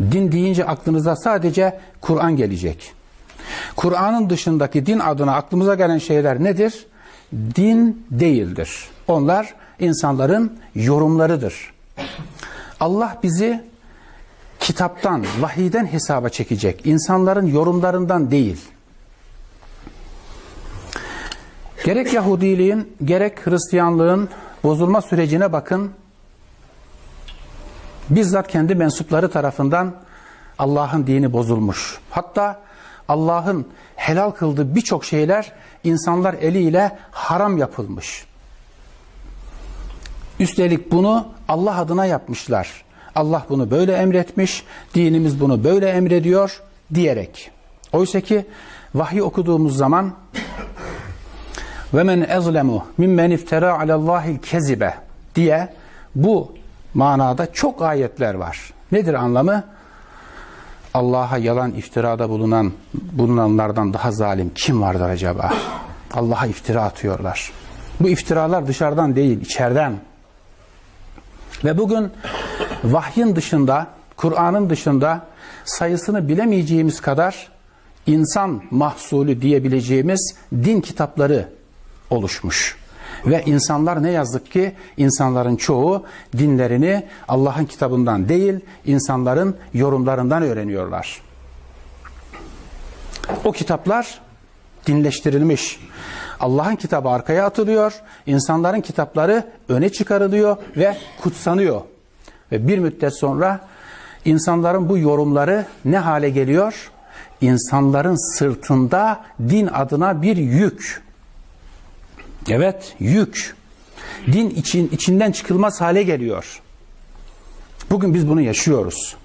Din deyince aklınıza sadece Kur'an gelecek. Kur'an'ın dışındaki din adına aklımıza gelen şeyler nedir? Din değildir. Onlar insanların yorumlarıdır. Allah bizi kitaptan, vahiyden hesaba çekecek. İnsanların yorumlarından değil. Gerek Yahudiliğin, gerek Hristiyanlığın bozulma sürecine bakın. Bizzat kendi mensupları tarafından Allah'ın dini bozulmuş. Hatta Allah'ın helal kıldığı birçok şeyler insanlar eliyle haram yapılmış. Üstelik bunu Allah adına yapmışlar. Allah bunu böyle emretmiş, dinimiz bunu böyle emrediyor diyerek. Oysa ki vahyi okuduğumuz zaman ve men ezlemu mimmen iftara alallahil kezibe diye bu manada çok ayetler var. Nedir anlamı? Allah'a yalan iftirada bulunan bulunanlardan daha zalim kim vardır acaba? Allah'a iftira atıyorlar. Bu iftiralar dışarıdan değil, içeriden. Ve bugün vahyin dışında, Kur'an'ın dışında sayısını bilemeyeceğimiz kadar insan mahsulü diyebileceğimiz din kitapları oluşmuş. Ve insanlar ne yazık ki insanların çoğu dinlerini Allah'ın kitabından değil, insanların yorumlarından öğreniyorlar. O kitaplar dinleştirilmiş. Allah'ın kitabı arkaya atılıyor, insanların kitapları öne çıkarılıyor ve kutsanıyor. Ve bir müddet sonra insanların bu yorumları ne hale geliyor? İnsanların sırtında din adına bir yük. Evet, yük. Din için içinden çıkılmaz hale geliyor. Bugün biz bunu yaşıyoruz.